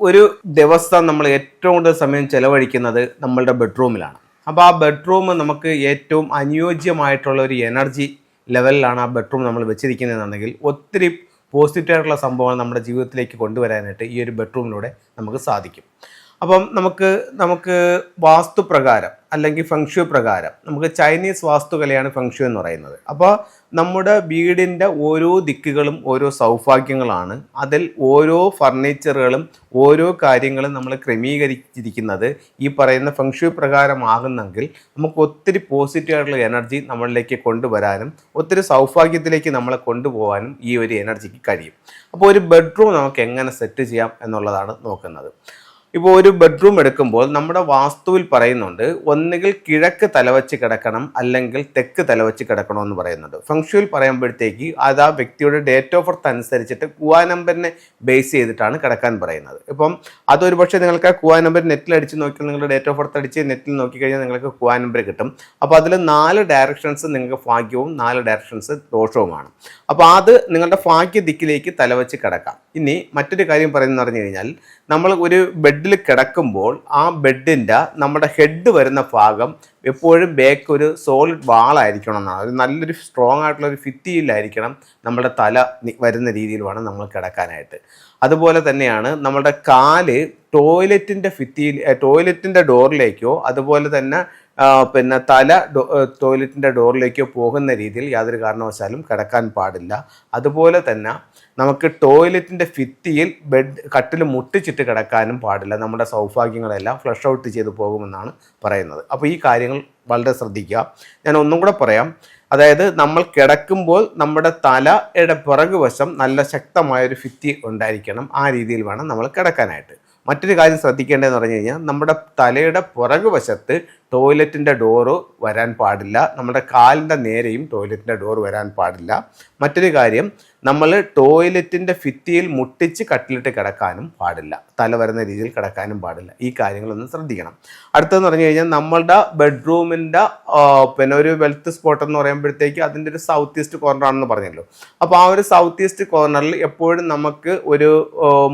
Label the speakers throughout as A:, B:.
A: ഒരു ദിവസം നമ്മൾ ഏറ്റവും കൂടുതൽ സമയം ചെലവഴിക്കുന്നത് നമ്മളുടെ ബെഡ്റൂമിലാണ്. അപ്പോൾ ആ ബെഡ്റൂം നമുക്ക് ഏറ്റവും അനുയോജ്യമായിട്ടുള്ള ഒരു എനർജി ലെവലിലാണ് ആ ബെഡ്റൂം നമ്മൾ വെച്ചിരിക്കുന്നതെന്നുണ്ടെങ്കിൽ ഒത്തിരി പോസിറ്റീവായിട്ടുള്ള സംഭവങ്ങൾ നമ്മുടെ ജീവിതത്തിലേക്ക് കൊണ്ടുവരാനായിട്ട് ഈ ഒരു ബെഡ്റൂമിലൂടെ നമുക്ക് സാധിക്കും. അപ്പം നമുക്ക് നമുക്ക് വാസ്തു പ്രകാരം അല്ലെങ്കിൽ ഫംഗ്ഷു പ്രകാരം നമുക്ക് ചൈനീസ് വാസ്തുകലയാണ് ഫംഗ്ഷു എന്ന് പറയുന്നത്. അപ്പോൾ നമ്മുടെ വീടിന്റെ ഓരോ ദിക്കുകളും ഓരോ സൗഭാഗ്യങ്ങളാണ് അതിൽ ഓരോ ഫർണിച്ചറുകളും ഓരോ കാര്യങ്ങളും നമ്മൾ ക്രമീകരിച്ചിരിക്കുന്നത്. ഈ പറയുന്ന ഫംഗ്ഷു പ്രകാരമാകുന്നെങ്കിൽ നമുക്ക് ഒത്തിരി പോസിറ്റീവായിട്ടുള്ള എനർജി നമ്മളിലേക്ക് കൊണ്ടുവരാനും ഒത്തിരി സൗഭാഗ്യത്തിലേക്ക് നമ്മളെ കൊണ്ടുപോകാനും ഈ ഒരു എനർജിക്ക് കഴിയും. അപ്പോൾ ഒരു ബെഡ്റൂം നമുക്ക് എങ്ങനെ സെറ്റ് ചെയ്യാം എന്നുള്ളതാണ് നോക്കുന്നത്. ഇപ്പോൾ ഒരു ബെഡ്റൂം എടുക്കുമ്പോൾ നമ്മുടെ വാസ്തുവിൽ പറയുന്നുണ്ട് ഒന്നുകിൽ കിഴക്ക് തലവച്ച് കിടക്കണം അല്ലെങ്കിൽ തെക്ക് തലവച്ച് കിടക്കണം എന്ന് പറയുന്നുണ്ട്. ഫംഗ്ഷുവിൽ പറയുമ്പോഴത്തേക്ക് അത് ആ വ്യക്തിയുടെ ഡേറ്റ് ഓഫ് ബർത്ത് അനുസരിച്ചിട്ട് കുവാ നമ്പറിനെ ബേസ് ചെയ്തിട്ടാണ് കിടക്കാൻ പറയുന്നത്. ഇപ്പം അതൊരു പക്ഷേ നിങ്ങൾക്ക് കുവാ നമ്പർ നെറ്റിൽ അടിച്ച് നോക്കിയാൽ നിങ്ങളുടെ ഡേറ്റ് ഓഫ് ബർത്ത് അടിച്ച് നെറ്റിൽ നോക്കിക്കഴിഞ്ഞാൽ നിങ്ങൾക്ക് കുവാ നമ്പർ കിട്ടും. അപ്പോൾ അതിൽ നാല് ഡയറക്ഷൻസ് നിങ്ങൾക്ക് ഭാഗ്യവും നാല് ഡയറക്ഷൻസ് ദോഷവുമാണ്. അപ്പോൾ അത് നിങ്ങളുടെ ഭാഗ്യ ദിക്കിലേക്ക് തലവച്ച് കിടക്കാം. ഇനി മറ്റൊരു കാര്യം പറയുന്നത് പറഞ്ഞു കഴിഞ്ഞാൽ നമ്മൾ ഒരു ബെഡിൽ കിടക്കുമ്പോൾ ആ ബെഡിന്റെ നമ്മുടെ ഹെഡ് വരുന്ന ഭാഗം എപ്പോഴും ബേക്ക് ഒരു സോളിഡ് വാളായിരിക്കണം എന്നാണ്. ഒരു നല്ലൊരു സ്ട്രോങ് ആയിട്ടുള്ള ഒരു ഫിത്തിയിലായിരിക്കണം നമ്മുടെ തല വരുന്ന രീതിയിൽ വേണം നമ്മൾ കിടക്കാനായിട്ട്. അതുപോലെ തന്നെയാണ് നമ്മുടെ കാൽ ടോയ്ലറ്റിന്റെ ഭിത്തിയിൽ ടോയ്ലറ്റിന്റെ ഡോറിലേക്കോ അതുപോലെ തന്നെ പിന്നെ തല ടോയ്ലറ്റിന്റെ ഡോറിലേക്കോ പോകുന്ന രീതിയിൽ യാതൊരു കാരണവശാലും കിടക്കാൻ പാടില്ല. അതുപോലെ തന്നെ നമുക്ക് ടോയ്ലറ്റിന്റെ ഭിത്തിയിൽ ബെഡ് കട്ടിൽ മുട്ടിച്ചിട്ട് കിടക്കാനും പാടില്ല. നമ്മുടെ സൗഭാഗ്യങ്ങളെല്ലാം ഫ്ലഷ് ഔട്ട് ചെയ്ത് പോകുമെന്നാണ് പറയുന്നത്. അപ്പോൾ ഈ കാര്യങ്ങൾ വളരെ ശ്രദ്ധിക്കുക. ഞാൻ ഒന്നും കൂടെ പറയാം. അതായത് നമ്മൾ കിടക്കുമ്പോൾ നമ്മുടെ തലയുടെ പിറകുവശം നല്ല ശക്തമായൊരു ഭിത്തി ഉണ്ടായിരിക്കണം. ആ രീതിയിൽ വേണം നമ്മൾ കിടക്കാനായിട്ട്. മറ്റൊരു കാര്യം ശ്രദ്ധിക്കേണ്ടതെന്ന് പറഞ്ഞു കഴിഞ്ഞാൽ നമ്മുടെ തലയുടെ പുറകുവശത്ത് ടോയ്ലറ്റിന്റെ ഡോറ് വരാൻ പാടില്ല. നമ്മുടെ കാലിന്റെ നേരെയും ടോയ്ലറ്റിന്റെ ഡോർ വരാൻ പാടില്ല. മറ്റൊരു കാര്യം നമ്മൾ ടോയ്ലറ്റിന്റെ ഫിത്തിയിൽ മുട്ടിച്ച് കട്ടിലിട്ട് കിടക്കാനും പാടില്ല. തല വരുന്ന രീതിയിൽ കിടക്കാനും പാടില്ല. ഈ കാര്യങ്ങളൊന്ന് ശ്രദ്ധിക്കണം. അടുത്തതെന്ന് പറഞ്ഞു കഴിഞ്ഞാൽ നമ്മളുടെ ബെഡ്റൂമിന്റെ പിന്നെ ഒരു വെൽത്ത് സ്പോട്ട് എന്ന് പറയുമ്പോഴത്തേക്ക് അതിന്റെ ഒരു സൗത്ത് ഈസ്റ്റ് കോർണറാണെന്ന് പറഞ്ഞല്ലോ. അപ്പോൾ ആ ഒരു സൗത്ത് ഈസ്റ്റ് കോർണറിൽ എപ്പോഴും നമുക്ക് ഒരു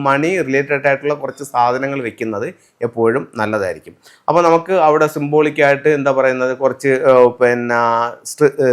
A: മണി റിലേറ്റഡ് ആയിട്ടുള്ള കുറച്ച് സാധനങ്ങൾ വെക്കുന്നത് എപ്പോഴും നല്ലതായിരിക്കും. അപ്പോൾ നമുക്ക് അവിടെ സിംബോളിക്കായിട്ട് എന്താ പറയുന്നത് കുറച്ച് പിന്നെ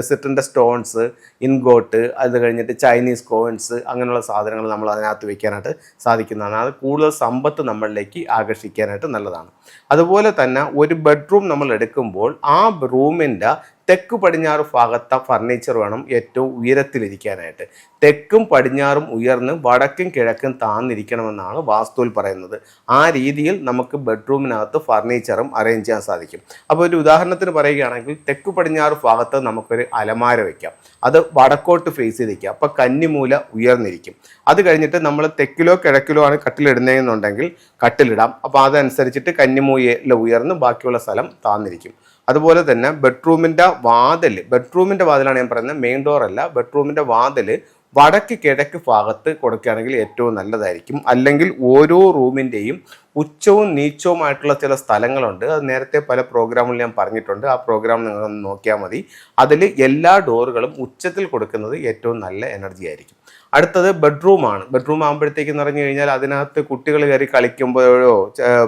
A: സിറ്റിന്റെ സ്റ്റോൺസ് ഇൻഗോട്ട് അത് കഴിഞ്ഞിട്ട് ചൈനീസ് കോയിൻസ് അങ്ങനെയുള്ള സാധനങ്ങൾ നമ്മൾ അതിനകത്ത് വയ്ക്കാനായിട്ട് സാധിക്കുന്നതാണ്. അത് കൂടുതൽ സമ്പത്ത് നമ്മളിലേക്ക് ആകർഷിക്കാനായിട്ട് നല്ലതാണ്. അതുപോലെ തന്നെ ഒരു ബെഡ്റൂം നമ്മൾ എടുക്കുമ്പോൾ ആ റൂമിന്റെ തെക്ക് പടിഞ്ഞാറ് ഭാഗത്തെ ഫർണിച്ചർ വേണം ഏറ്റവും ഉയരത്തിലിരിക്കാനായിട്ട്. തെക്കും പടിഞ്ഞാറും ഉയർന്ന് വടക്കും കിഴക്കും താന്നിരിക്കണമെന്നാണ് വാസ്തുവിൽ പറയുന്നത്. ആ രീതിയിൽ നമുക്ക് ബെഡ്റൂമിനകത്ത് ഫർണിച്ചറും അറേഞ്ച് ചെയ്യാൻ സാധിക്കും. അപ്പോൾ ഒരു ഉദാഹരണത്തിന് പറയുകയാണെങ്കിൽ തെക്ക് പടിഞ്ഞാറ് ഭാഗത്ത് നമുക്കൊരു അലമാര വയ്ക്കാം അത് വടക്കോട്ട് ഫേസ് ചെയ്തിരിക്കുക. അപ്പോൾ കന്നിമൂല ഉയർന്നിരിക്കും. അത് കഴിഞ്ഞിട്ട് നമ്മൾ തെക്കിലോ കിഴക്കിലോ ആണ് കട്ടിലിടുന്നതെന്നുണ്ടെങ്കിൽ കട്ടിലിടാം. അപ്പോൾ അതനുസരിച്ചിട്ട് കന്നിമൂല ഉയർന്ന് ബാക്കിയുള്ള സ്ഥലം താന്നിരിക്കും. അതുപോലെ തന്നെ ബെഡ്റൂമിന്റെ വാതിൽ ബെഡ്റൂമിന്റെ വാതിലാണ് ഞാൻ പറയുന്നത് മെയിൻ ഡോർ അല്ല ബെഡ്റൂമിന്റെ വാതിൽ വടക്ക് കിഴക്ക് ഭാഗത്ത് കൊടുക്കുകയാണെങ്കിൽ ഏറ്റവും നല്ലതായിരിക്കും. അല്ലെങ്കിൽ ഓരോ റൂമിന്റെയും ഉച്ചവും നീച്ചവുമായിട്ടുള്ള ചില സ്ഥലങ്ങളുണ്ട്. അത് നേരത്തെ പല പ്രോഗ്രാമിൽ ഞാൻ പറഞ്ഞിട്ടുണ്ട്. ആ പ്രോഗ്രാം നിങ്ങൾ നോക്കിയാൽ മതി. അതിൽ എല്ലാ ഡോറുകളും ഉച്ചത്തിൽ കൊടുക്കുന്നത് ഏറ്റവും നല്ല എനർജി ആയിരിക്കും. അടുത്തത് ബെഡ്റൂമാണ് ബെഡ്റൂം ആകുമ്പോഴത്തേക്ക് എന്ന് പറഞ്ഞു കഴിഞ്ഞാൽ അതിനകത്ത് കുട്ടികൾ കയറി കളിക്കുമ്പോഴോ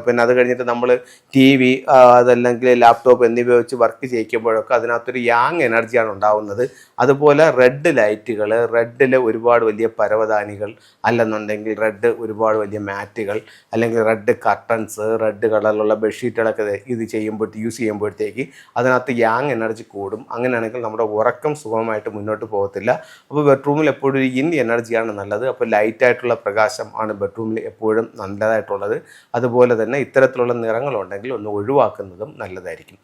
A: പിന്നെ അത് കഴിഞ്ഞിട്ട് നമ്മൾ ടി വി അതല്ലെങ്കിൽ ലാപ്ടോപ്പ് എന്നിവ വെച്ച് വർക്ക് ചെയ്യിക്കുമ്പോഴൊക്കെ അതിനകത്തൊരു യാങ് എനർജിയാണ് ഉണ്ടാവുന്നത്. അതുപോലെ റെഡ് ലൈറ്റുകൾ റെഡിൽ ഒരുപാട് വലിയ പരവതാനികൾ അല്ലെന്നുണ്ടെങ്കിൽ റെഡ് ഒരുപാട് വലിയ മാറ്റുകൾ അല്ലെങ്കിൽ റെഡ് കർട്ടൻസ് റെഡ് കളറിലുള്ള ബെഡ്ഷീറ്റുകളൊക്കെ ഇത് ചെയ്യുമ്പോഴത്തെ യൂസ് ചെയ്യുമ്പോഴത്തേക്ക് അതിനകത്ത് യാങ് എനർജി കൂടും. അങ്ങനെയാണെങ്കിൽ നമ്മുടെ ഉറക്കം സുഖമായിട്ട് മുന്നോട്ട് പോകത്തില്ല. അപ്പോൾ ബെഡ്റൂമിൽ എപ്പോഴും ഒരു ഇൻ എനർജിയാണ് നല്ലത്. അപ്പോൾ ലൈറ്റായിട്ടുള്ള പ്രകാശം ആണ് ബെഡ്റൂമിൽ എപ്പോഴും നല്ലതായിട്ടുള്ളത്. അതുപോലെ തന്നെ ഇത്തരത്തിലുള്ള നിറങ്ങളുണ്ടെങ്കിൽ ഒന്ന് ഒഴിവാക്കുന്നതും നല്ലതായിരിക്കും.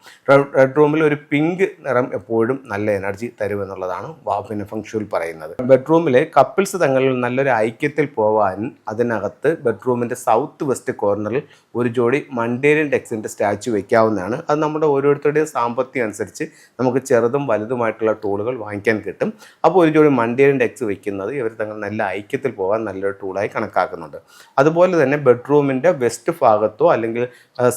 A: റെഡ് റൂമിൽ ഒരു പിങ്ക് നിറം എപ്പോഴും നല്ല എനർജി തരുമെന്നുള്ളതാണ് പിന്നെ ഫംഗ്ഷനിൽ പറയുന്നത്. ബെഡ്റൂമിലെ കപ്പിൾസ് തങ്ങളിൽ നല്ലൊരു ഐക്യത്തിൽ പോകാൻ അതിനകത്ത് ബെഡ്റൂമിന്റെ സൗത്ത് വെസ്റ്റ് കോർണറിൽ ഒരു ജോഡി മണ്ടേരിയൻ ടെക്സിന്റെ സ്റ്റാച്ചു വയ്ക്കാവുന്നതാണ് അത് നമ്മുടെ ഓരോരുത്തരുടെയും സാമ്പത്തികം അനുസരിച്ച് നമുക്ക് ചെറുതും വലുതുമായിട്ടുള്ള ടൂളുകൾ വാങ്ങിക്കാൻ കിട്ടും. അപ്പോൾ ഒരു ജോഡി മണ്ടേരിയൻ ടെക്സ് വയ്ക്കുന്നത് ഇവർ തങ്ങൾ നല്ല ഐക്യത്തിൽ പോകാൻ നല്ലൊരു ടൂളായി കണക്കാക്കുന്നുണ്ട്. അതുപോലെ തന്നെ ബെഡ്റൂമിന്റെ വെസ്റ്റ് ഭാഗത്തോ അല്ലെങ്കിൽ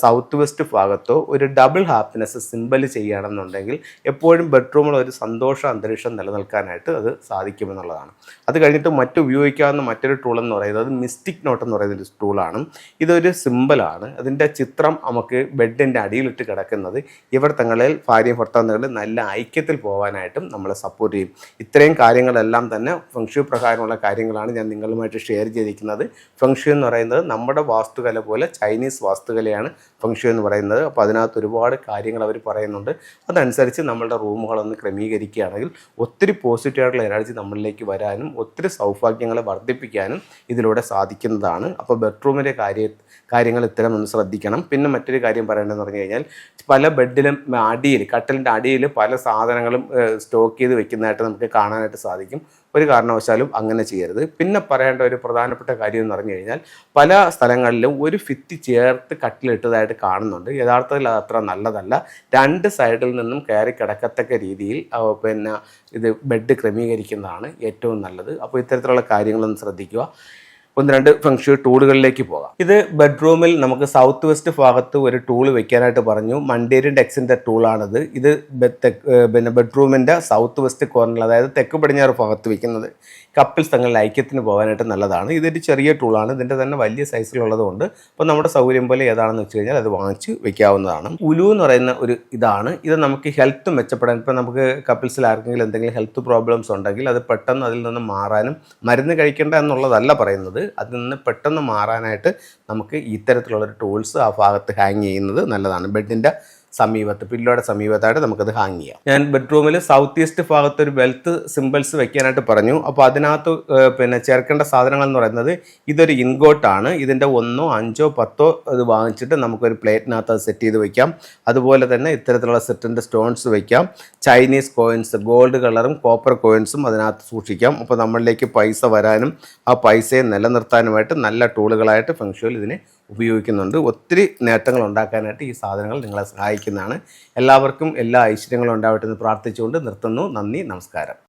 A: സൗത്ത് വെസ്റ്റ് ഭാഗത്തോ ഒരു ഡബിൾ ഹാപ്പിനെസ് സിമ്പൽ ചെയ്യുകയാണെന്നുണ്ടെങ്കിൽ എപ്പോഴും ബെഡ്റൂമിൽ ഒരു സന്തോഷ അന്തരീക്ഷം നിലനിൽക്കാനായിട്ട് അത് സാധിക്കുമെന്നുള്ളതാണ്. അത് കഴിഞ്ഞിട്ട് മറ്റുപയോഗിക്കാവുന്ന മറ്റൊരു ടൂൾ എന്ന് പറയുന്നത് മിസ്റ്റിക് നോട്ട് എന്ന് പറയുന്ന ഒരു ടൂളാണ് ഇതൊരു സിമ്പിളാണ്. അതിന്റെ ചിത്രം നമുക്ക് ബെഡിന്റെ അടിയിലിട്ട് കിടക്കുന്നത് ഇവർ തങ്ങളിൽ ഭാര്യ ഭർത്താവുകൾ നല്ല ഐക്യത്തിൽ പോകാനായിട്ടും നമ്മളെ സപ്പോർട്ട് ചെയ്യും. ഇത്രയും കാര്യങ്ങളെല്ലാം തന്നെ ഫെങ്ഷു പ്രകാരമുള്ള കാര്യങ്ങളാണ് ഞാൻ നിങ്ങളുമായിട്ട് ഷെയർ ചെയ്തിരിക്കുന്നത്. ഫെങ്ഷു എന്ന് പറയുന്നത് നമ്മുടെ വാസ്തുകല പോലെ ചൈനീസ് വാസ്തുകലയാണ് ഫെങ്ഷു എന്ന് പറയുന്നത്. അപ്പോൾ അതിനകത്ത് ഒരുപാട് കാര്യങ്ങൾ അവർ പറയുന്നുണ്ട്. അതനുസരിച്ച് നമ്മളുടെ റൂമുകളൊന്ന് ക്രമീകരിക്കുകയാണെങ്കിൽ ഒത്തിരി പോസിറ്റീവായിട്ടുള്ള എനർജി നമ്മളിലേക്ക് വരാനും ഒത്തിരി സൗഭാഗ്യങ്ങളെ വർദ്ധിപ്പിക്കാനും ഇതിലൂടെ സാധിക്കുന്നതാണ്. അപ്പോൾ ബെഡ്റൂമിന്റെ കാര്യ കാര്യങ്ങൾ ഇത്തരം ഒന്ന് ശ്രദ്ധിക്കണം. പിന്നെ മറ്റൊരു കാര്യം പറയേണ്ടതെന്ന് പറഞ്ഞു കഴിഞ്ഞാൽ പല ബെഡിലും അടിയിൽ കട്ടിലിന്റെ അടിയിൽ പല സാധനങ്ങളും സ്റ്റോക്ക് ചെയ്ത് വെക്കുന്നതായിട്ട് നമുക്ക് കാണാനായിട്ട് സാധിക്കും. ഒരു കാരണവശാലും അങ്ങനെ ചെയ്യരുത്. പിന്നെ പറയേണ്ട ഒരു പ്രധാനപ്പെട്ട കാര്യം എന്ന് പറഞ്ഞു കഴിഞ്ഞാൽ പല സ്ഥലങ്ങളിലും ഒരു ഫിത്തി ചേർത്ത് കട്ടിലിട്ടതായിട്ട് കാണുന്നുണ്ട്. യഥാർത്ഥത്തിൽ അത് അത്ര നല്ലതല്ല. രണ്ട് സൈഡിൽ നിന്നും കയറി കിടക്കത്തക്ക രീതിയിൽ പിന്നെ ഇത് ബെഡ് ക്രമീകരിക്കുന്നതാണ് ഏറ്റവും നല്ലത്. അപ്പോൾ ഇത്തരത്തിലുള്ള കാര്യങ്ങളൊന്ന് ശ്രദ്ധിക്കുക. ഒന്ന് രണ്ട് ഫംഗ്ഷൻ ടൂളുകളിലേക്ക് പോകാം. ഇത് ബെഡ്റൂമിൽ നമുക്ക് സൗത്ത് വെസ്റ്റ് ഭാഗത്ത് ഒരു ടൂൾ വെക്കാനായിട്ട് പറഞ്ഞു. മണ്ടേരി ഡെക്സിന്റെ ടൂളാണിത് ഇത് പിന്നെ ബെഡ്റൂമിന്റെ സൗത്ത് വെസ്റ്റ് കോർണറിൽ അതായത് തെക്ക് പടിഞ്ഞാറ് ഭാഗത്ത് വെക്കുന്നത്. കപ്പിൾസ് തങ്ങളുടെ ഐക്യത്തിന് പോകാനായിട്ട് നല്ലതാണ്. ഇതൊരു ചെറിയ ടൂളാണ് ഇതിന്റെ തന്നെ വലിയ സൈസിലുള്ളത് കൊണ്ട് അപ്പോൾ നമ്മുടെ സൗകര്യം പോലെ ഏതാണെന്ന് വെച്ച് കഴിഞ്ഞാൽ അത് വാങ്ങിച്ച് വെക്കാവുന്നതാണ്. ഉലു എന്ന് പറയുന്ന ഒരു ഇതാണ്. ഇത് നമുക്ക് ഹെൽത്ത് മെച്ചപ്പെടാൻ ഇപ്പോൾ നമുക്ക് കപ്പിൾസിൽ ആർക്കെങ്കിലും എന്തെങ്കിലും ഹെൽത്ത് പ്രോബ്ലംസ് ഉണ്ടെങ്കിൽ അത് പെട്ടെന്ന് അതിൽ നിന്ന് മാറാനും മരുന്ന് കഴിക്കേണ്ട എന്നുള്ളതല്ല പറയുന്നത്. അതിൽ നിന്ന് പെട്ടെന്ന് മാറാനായിട്ട് നമുക്ക് ഇത്തരത്തിലുള്ളൊരു ടൂൾസ് ആ ഭാഗത്ത് ഹാങ് ചെയ്യുന്നത് നല്ലതാണ്. ബെഡിന്റെ സമീപത്ത് പില്ലോയുടെ സമീപത്തായിട്ട് നമുക്കത് ഹാങ് ചെയ്യാം. ഞാൻ ബെഡ്റൂമിൽ സൗത്ത് ഈസ്റ്റ് ഭാഗത്ത് ഒരു വെൽത്ത് സിമ്പിൾസ് വെക്കാനായിട്ട് പറഞ്ഞു. അപ്പോൾ അതിനകത്ത് പിന്നെ ചേർക്കേണ്ട സാധനങ്ങൾ എന്ന് പറയുന്നത് ഇതൊരു ഇൻഗോട്ടാണ്. ഇതിന്റെ ഒന്നോ അഞ്ചോ പത്തോ ഇത് വാങ്ങിച്ചിട്ട് നമുക്കൊരു പ്ലേറ്റിനകത്ത് അത് സെറ്റ് ചെയ്ത് വെക്കാം. അതുപോലെ തന്നെ ഇത്തരത്തിലുള്ള സെറ്റിന്റെ സ്റ്റോൺസ് വെക്കാം. ചൈനീസ് കോയിൻസ് ഗോൾഡ് കളറും കോപ്പർ കോയിൻസും അതിനകത്ത് സൂക്ഷിക്കാം. അപ്പോൾ നമ്മളിലേക്ക് പൈസ വരാനും ആ പൈസയെ നിലനിർത്താനുമായിട്ട് നല്ല ടൂളുകളായിട്ട് ഫംഗ്ഷനിൽ ഇതിനെ ഉപയോഗിക്കുന്നുണ്ട്. ഒത്തിരി നേട്ടങ്ങൾ ഉണ്ടാക്കാനായിട്ട് ഈ സാധനങ്ങൾ നിങ്ങളെ സഹായിക്കുന്നതാണ്. എല്ലാവർക്കും എല്ലാ ഐശ്വര്യങ്ങളും ഉണ്ടാവട്ടെ എന്ന് പ്രാർത്ഥിച്ചുകൊണ്ട് നിർത്തുന്നു. നന്ദി നമസ്കാരം.